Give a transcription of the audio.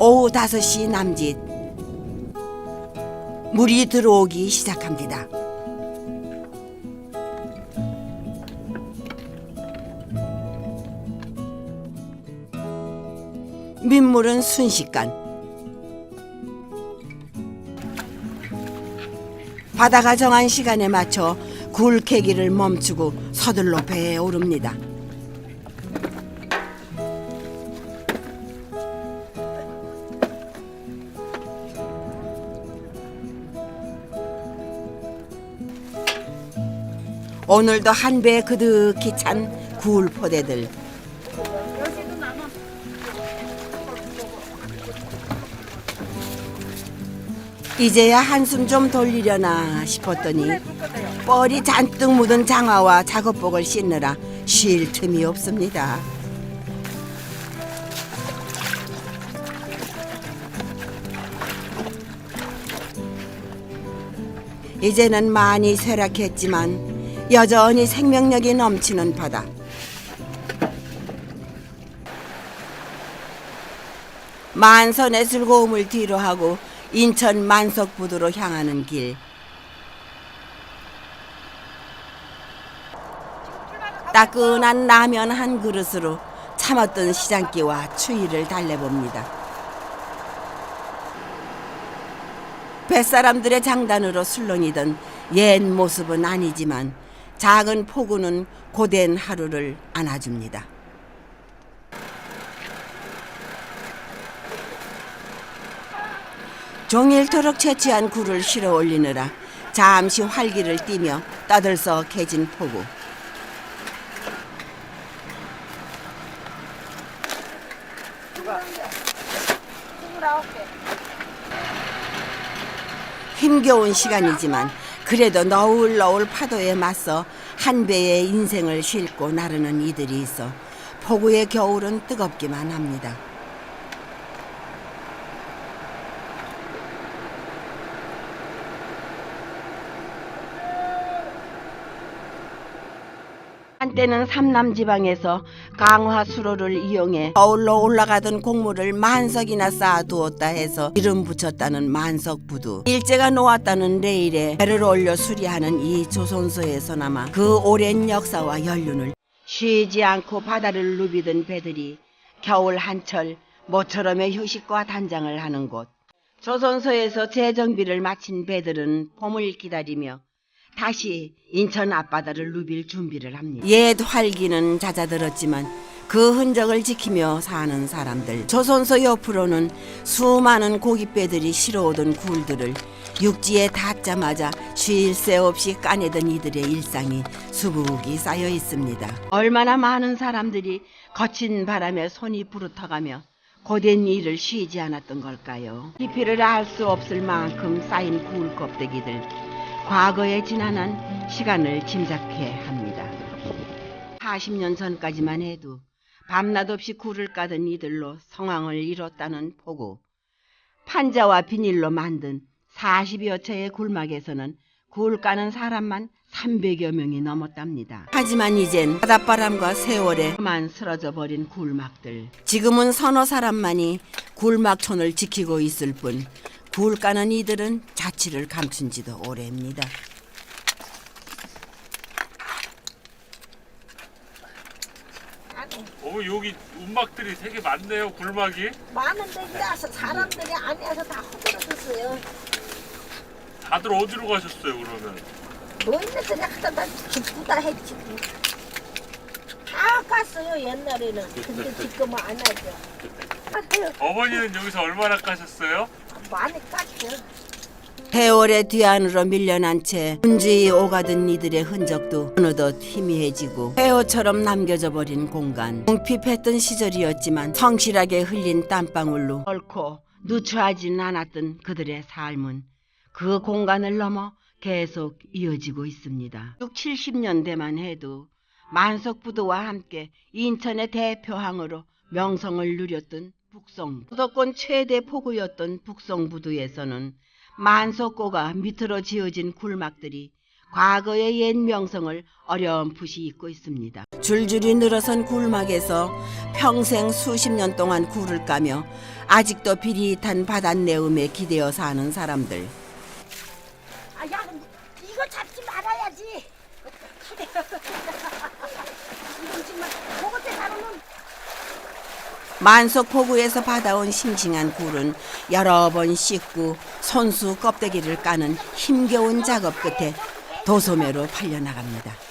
오후 5시 남짓 물이 들어오기 시작합니다. 민물은 순식간 바다가 정한 시간에 맞춰 굴 캐기를 멈추고 서둘러 배에 오릅니다. 오늘도 한 배에 그득히 찬굴 포대들 이제야 한숨 좀 돌리려나 싶었더니 뻘이 잔뜩 묻은 장화와 작업복을 씻느라 쉴 틈이 없습니다. 이제는 많이 쇠락했지만 여전히 생명력이 넘치는 바다. 만선의 즐거움을 뒤로하고 인천 만석부두로 향하는 길. 따끈한 라면 한 그릇으로 참았던 시장기와 추위를 달래봅니다. 뱃사람들의 장단으로 술렁이던 옛 모습은 아니지만 작은 폭우는 고된 하루를 안아줍니다. 종일토록 채취한 굴을 실어 올리느라 잠시 활기를 띠며 떠들썩해진 폭우. 힘겨운 시간이지만 그래도 너울 너울 파도에 맞서 한 배의 인생을 싣고 나르는 이들이 있어 폭우의 겨울은 뜨겁기만 합니다. 한때는 삼남 지방에서 강화 수로를 이용해 서울로 올라가던 곡물을 만석이나 쌓아두었다 해서 이름 붙였다는 만석부두. 일제가 놓았다는 레일에 배를 올려 수리하는 이 조선소에서나마 그 오랜 역사와 연륜을 쉬지 않고 바다를 누비던 배들이 겨울 한철 모처럼의 휴식과 단장을 하는 곳. 조선소에서 재정비를 마친 배들은 봄을 기다리며 다시 인천 앞바다를 누빌 준비를 합니다. 옛 활기는 잦아들었지만 그 흔적을 지키며 사는 사람들. 조선소 옆으로는 수많은 고깃배들이 실어오던 굴들을 육지에 닿자마자 쉴 새 없이 까내던 이들의 일상이 수북이 쌓여 있습니다. 얼마나 많은 사람들이 거친 바람에 손이 부르터가며 고된 일을 쉬지 않았던 걸까요? 깊이를 알 수 없을 만큼 쌓인 굴 껍데기들. 과거에 지난한 시간을 짐작해 합니다. 40년 전까지만 해도 밤낮 없이 굴을 까던 이들로 성황을 이뤘다는 포구. 판자와 비닐로 만든 40여 채의 굴막에서는 굴 까는 사람만 300여 명이 넘었답니다. 하지만 이젠 바닷바람과 세월에만 쓰러져 버린 굴막들. 지금은 서너 사람만이 굴막촌을 지키고 있을 뿐 굴 까는 이들은 자취를 감춘 지도 오래입니다. 어 여기 움막들이 되게 많네요 굴막이 많은데 이래서 사람들이 안에서 다 허들어졌어요. 다들 어디로 가셨어요 그러면 노인네들이 하다 다 기쁘다 했지. 다 갔어요 옛날에는. 근데 지금은 안 하죠. 어머니는 여기서 얼마나 가셨어요? 많이 깠죠. 세월의 뒤안으로 밀려난 채 분주히 오가던 이들의 흔적도 어느덧 희미해지고 폐허처럼 남겨져 버린 공간 궁핍했던 시절이었지만 성실하게 흘린 땀방울로 옳고 누추하진 않았던 그들의 삶은 그 공간을 넘어 계속 이어지고 있습니다 6, 70년대만 해도 만석부두와 함께 인천의 대표항으로 명성을 누렸던 북성 수도권 최대 포구였던 북성부두에서는 만석고가 밑으로 지어진 굴막들이 과거의 옛 명성을 어렴풋이 잇고 있습니다. 줄줄이 늘어선 굴막에서 평생 수십 년 동안 굴을 까며 아직도 비릿한 바닷내음에 기대어 사는 사람들. 아, 야, 이거 잡지 말아야지. 이거 정말 먹을 때 다루는 만석포구에서 받아온 싱싱한 굴은 여러 번 씻고 손수 껍데기를 까는 힘겨운 작업 끝에 도소매로 팔려나갑니다.